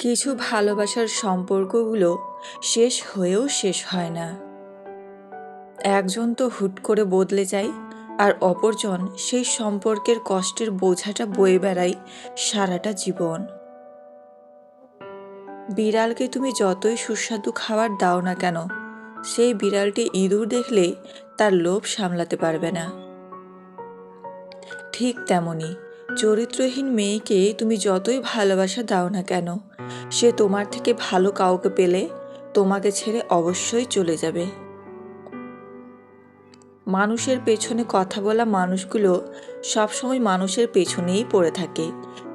কিছু ভালোবাসার সম্পর্কগুলো শেষ হয়েও শেষ হয় না। একজন তো হুট করে বদলে যায় আর অপরজন সেই সম্পর্কের কষ্টের বোঝাটা বয়ে বেড়ায় সারাটা জীবন। বিড়ালকে তুমি যতই সুস্বাদু খাবার দাও না কেন, সেই বিড়ালটি ইঁদুর দেখলে তার লোভ সামলাতে পারবে না। ঠিক তেমনই চরিত্রহীন মেয়েকে তুমি যতই ভালোবাসা দাও না কেন সে তোমার থেকে ভালো কাউকে পেলে তোমাকে ছেড়ে অবশ্যই চলে যাবে। মানুষের পেছনে কথা বলা মানুষগুলো সবসময় মানুষের পেছনেই পড়ে থাকে।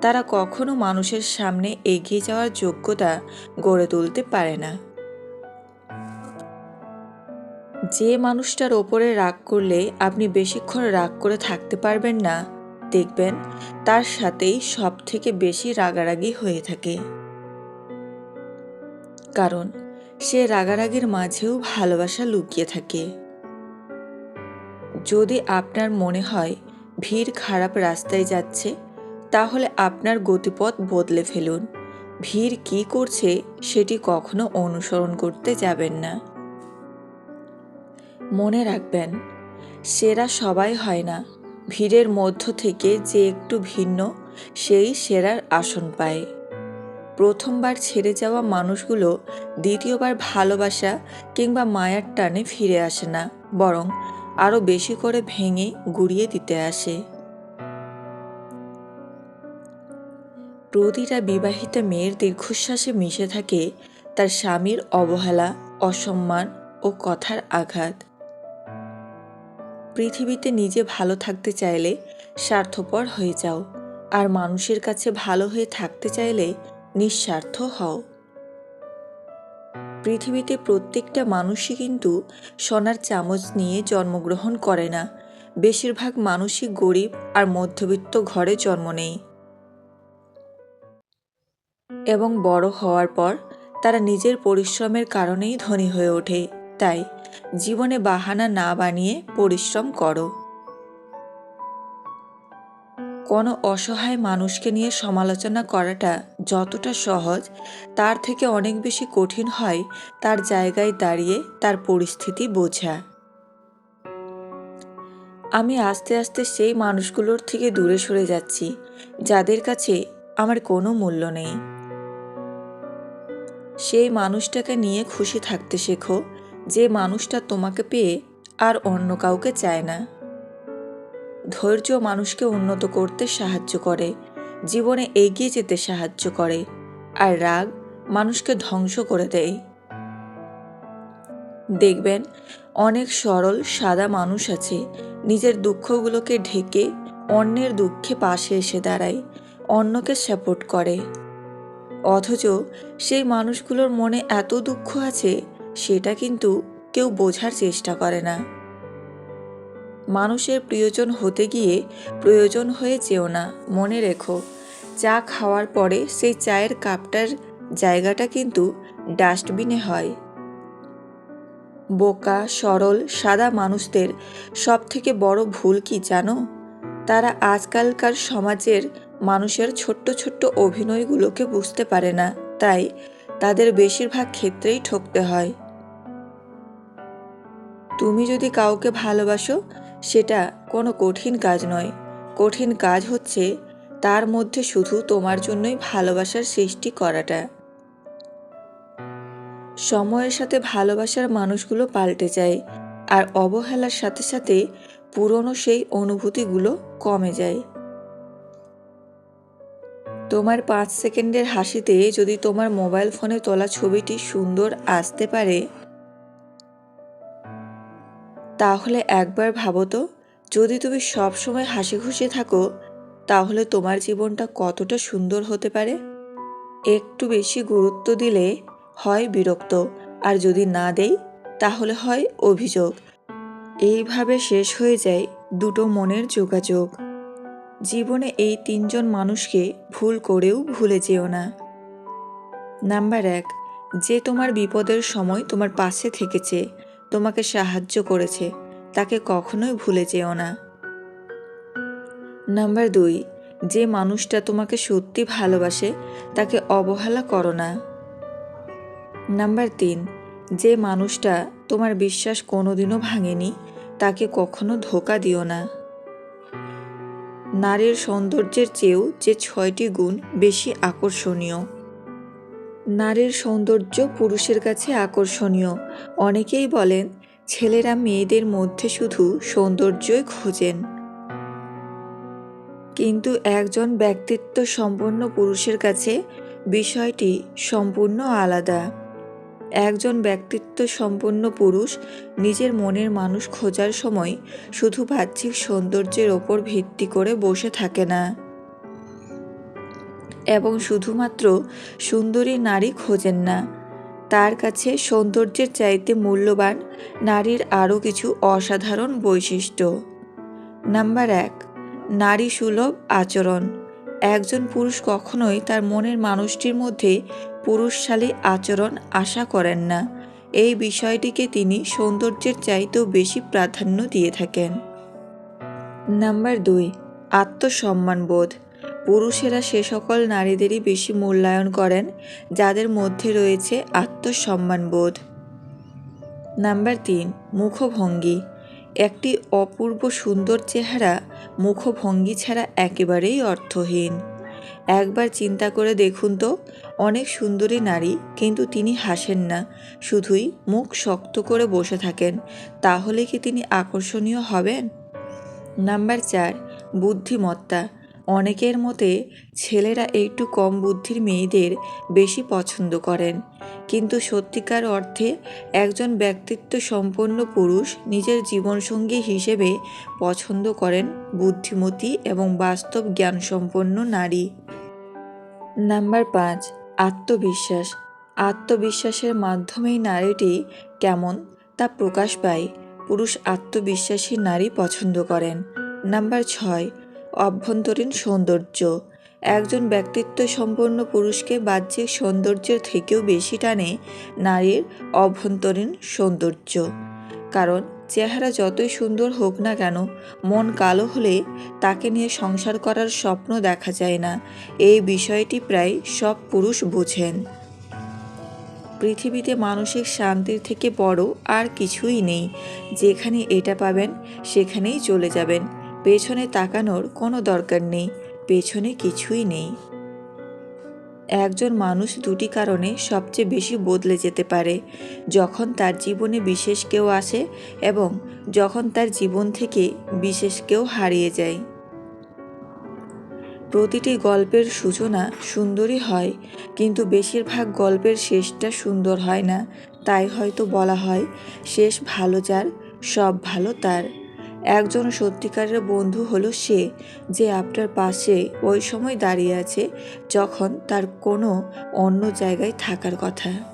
তারা কখনো মানুষের সামনে এগিয়ে যাওয়ার যোগ্যতা গড়ে তুলতে পারে না। যে মানুষটার ওপরে রাগ করলে আপনি বেশিক্ষণ রাগ করে থাকতে পারবেন না, দেখবেন তার সাথেই সব থেকে বেশি রাগারাগি হয়ে থাকে। কারণ সে রাগারাগির মাঝেও ভালোবাসা লুকিয়ে থাকে। যদি আপনার মনে হয় ভিড় খারাপ রাস্তায় যাচ্ছে, তাহলে আপনার গতিপথ বদলে ফেলুন। ভিড় কি করছে সেটি কখনো অনুসরণ করতে যাবেন না। মনে রাখবেন, সেরা সবাই হয় না। ভিড়ের মধ্য থেকে যে একটু ভিন্ন, সেই সেরার আসন পায়। প্রথমবার ছেড়ে যাওয়া মানুষগুলো দ্বিতীয়বার ভালোবাসা কিংবা মায়ার টানে ফিরে আসে না, বরং আরও বেশি করে ভেঙে গুড়িয়ে দিতে আসে। প্রতিটা বিবাহিতা মেয়ের দীর্ঘশ্বাসে মিশে থাকে তার স্বামীর অবহেলা, অসম্মান ও কথার আঘাত। পৃথিবীতে নিজে ভালো থাকতে চাইলে স্বার্থপর হয়ে যাও, আর মানুষের কাছে ভালো হয়ে থাকতে চাইলে নিঃস্বার্থ হও। পৃথিবীতে প্রত্যেকটা মানুষই কিন্তু সোনার চামচ নিয়ে জন্মগ্রহণ করে না। বেশিরভাগ মানুষই গরিব আর মধ্যবিত্ত ঘরে জন্ম নেয়। এবং বড় হওয়ার পর তারা নিজের পরিশ্রমের কারণেই ধনী হয়ে ওঠে। তাই জীবনে বাহানা না বানিয়ে পরিশ্রম করো। কোনো অসহায় মানুষকে নিয়ে সমালোচনা করাটা যতটা সহজ, তার থেকে অনেক বেশি কঠিন হয় তার জায়গায় দাঁড়িয়ে তার পরিস্থিতি বোঝা। আমি আস্তে আস্তে সেই মানুষগুলোর থেকে দূরে সরে যাচ্ছি, যাদের কাছে আমার কোনো মূল্য নেই। সেই মানুষটাকে নিয়ে খুশি থাকতে শেখো, যে মানুষটা তোমাকে পেয়ে আর অন্য কাউকে চায় না। ধৈর্য মানুষকে উন্নত করতে সাহায্য করে, জীবনে এগিয়ে যেতে সাহায্য করে, আর রাগ মানুষকে ধ্বংস করে দেয়। দেখবেন, অনেক সরল, সাদা মানুষ আছে, নিজের দুঃখগুলোকে ঢেকে অন্যের দুঃখে পাশে এসে দাঁড়ায়, অন্যকে সাপোর্ট করে। অথচ সেই মানুষগুলোর মনে এত দুঃখ আছে, সেটা কিন্তু কেউ বোঝার চেষ্টা করে না। মানুষের প্রিয়জন হতে গিয়ে প্রয়োজন হয়ে যেও না, মনে রেখো। চা খাওয়ার পরে সেই চায়ের কাপটার জায়গাটা কিন্তু ডাস্টবিনে হয়। বোকা, সরল, সাদা মানুষদের সব থেকে বড় ভুল কি জানো? তারা আজকালকার সমাজের মানুষের ছোট্ট ছোট্ট অভিনয়গুলোকে বুঝতে পারে না, তাই তাদের বেশিরভাগ ক্ষেত্রেই ঠকতে হয়। তুমি যদি কাউকে ভালোবাসো সেটা কোনো কঠিন কাজ নয়। কঠিন কাজ হচ্ছে তার মধ্যে শুধু তোমার জন্যই ভালোবাসার সৃষ্টি করাটা। সময়ের সাথে ভালোবাসার মানুষগুলো পাল্টে যায় আর অবহেলার সাথে সাথে পুরনো সেই অনুভূতিগুলো কমে যায়। তোমার পাঁচ সেকেন্ডের হাসিতে যদি তোমার মোবাইল ফোনে তোলা ছবিটি সুন্দর আসতে পারে তাহলে একবার ভাবো তো, যদি তুমি সব সময় হাসি খুশি থাকো, তাহলে তোমার জীবনটা কতটা সুন্দর হতে পারে? একটু বেশি গুরুত্ব দিলে হয় বিরক্ত, আর যদি না দেই, তাহলে হয় অভিযোগ। এইভাবে শেষ হয়ে যায় দুটো মনের যোগাযোগ। জীবনে এই তিনজন মানুষকে ভুল করেও ভুলে যেও না। নাম্বার এক, যে তোমার বিপদের সময় তোমার পাশে থেকেছে তোমাকে সাহায্য করেছে, তাকে কখনোই ভুলে যেও না। নাম্বার দুই, যে মানুষটা তোমাকে সত্যি ভালোবাসে, তাকে অবহেলা করো না। নাম্বার তিন, যে মানুষটা তোমার বিশ্বাস কোনোদিনও ভাঙেনি, তাকে কখনো ধোকা দিও না। নারীর সৌন্দর্যের চেয়েও যে ছয়টি গুণ বেশি আকর্ষণীয়। নারীর সৌন্দর্য পুরুষের কাছে আকর্ষণীয়। অনেকেই বলেন, ছেলেরা মেয়েদের মধ্যে শুধু সৌন্দর্যই খোঁজেন। কিন্তু একজন ব্যক্তিত্ব সম্পন্ন পুরুষের কাছে বিষয়টি সম্পূর্ণ আলাদা। একজন ব্যক্তিত্ব সম্পন্ন পুরুষ নিজের মনের মানুষ খোঁজার সময় শুধু বাহ্যিক সৌন্দর্যের ওপর ভিত্তি করে বসে থাকে না। এবং শুধুমাত্র সুন্দরী নারী খোঁজেন না। তার কাছে সৌন্দর্যের চাইতে মূল্যবান নারীর আরও কিছু অসাধারণ বৈশিষ্ট্য। নাম্বার এক, নারী সুলভ আচরণ। একজন পুরুষ কখনোই তার মনের মানুষটির মধ্যে পুরুষশালী আচরণ আশা করেন না। এই বিষয়টিকে তিনি সৌন্দর্যের চাইতেও বেশি প্রাধান্য দিয়ে থাকেন। নাম্বার দুই, আত্মসম্মানবোধ। পুরুষেরা সে সকল নারীদেরই বেশি মূল্যায়ন করেন, যাদের মধ্যে রয়েছে আত্মসম্মানবোধ। নাম্বার তিন, মুখভঙ্গি। একটি অপূর্ব সুন্দর চেহারা মুখভঙ্গি ছাড়া একেবারেই অর্থহীন। একবার চিন্তা করে দেখুন তো, অনেক সুন্দরী নারী কিন্তু তিনি হাসেন না, শুধুই মুখ শক্ত করে বসে থাকেন, তাহলে কি তিনি আকর্ষণীয় হবেন? নাম্বার চার, বুদ্ধিমত্তা। অনেকের মতে ছেলেরা একটু কম বুদ্ধির মেয়েদের বেশি পছন্দ করেন। কিন্তু সত্যিকার অর্থে একজন ব্যক্তিত্ব সম্পন্ন পুরুষ নিজের জীবনসঙ্গী হিসেবে পছন্দ করেন বুদ্ধিমতী এবং বাস্তব জ্ঞান সম্পন্ন নারী। নাম্বার পাঁচ, আত্মবিশ্বাস। আত্মবিশ্বাসের মাধ্যমেই নারীটি কেমন তা প্রকাশ পায়। পুরুষ আত্মবিশ্বাসী নারী পছন্দ করেন। নাম্বার ছয় অভ্যন্তরীণ সৌন্দর্য। একজন ব্যক্তিত্ব সম্পন্ন পুরুষকে বাহ্যিক সৌন্দর্যের থেকেও বেশি টানে নারীর অভ্যন্তরীণ সৌন্দর্য। কারণ, চেহারা যতই সুন্দর হোক না কেন, মন কালো হলে তাকে নিয়ে সংসার করার স্বপ্ন দেখা যায় না। এই বিষয়টি প্রায় সব পুরুষ বোঝেন। পৃথিবীতে মানসিক শান্তির থেকে বড় আর কিছুই নেই। যেখানে এটা পাবেন, সেখানেই চলে যাবেন। পেছনে তাকানোর কোনো দরকার নেই, পেছনে কিছুই নেই। একজন মানুষ দুটি কারণে সবচেয়ে বেশি বদলে যেতে পারে, যখন তার জীবনে বিশেষ কেউ আসে এবং যখন তার জীবন থেকে বিশেষ কেউ হারিয়ে যায়। প্রতিটি গল্পের সূচনা সুন্দরই হয়, কিন্তু বেশিরভাগ গল্পের শেষটা সুন্দর হয় না, তাই হয়তো বলা হয়, শেষ ভালো যার, সব ভালো তার। একজন সত্যিকারের বন্ধু হলো সে, যে আপনার পাশে ওই সময় দাঁড়িয়ে আছে, যখন তার কোনো অন্য জায়গায় থাকার কথা।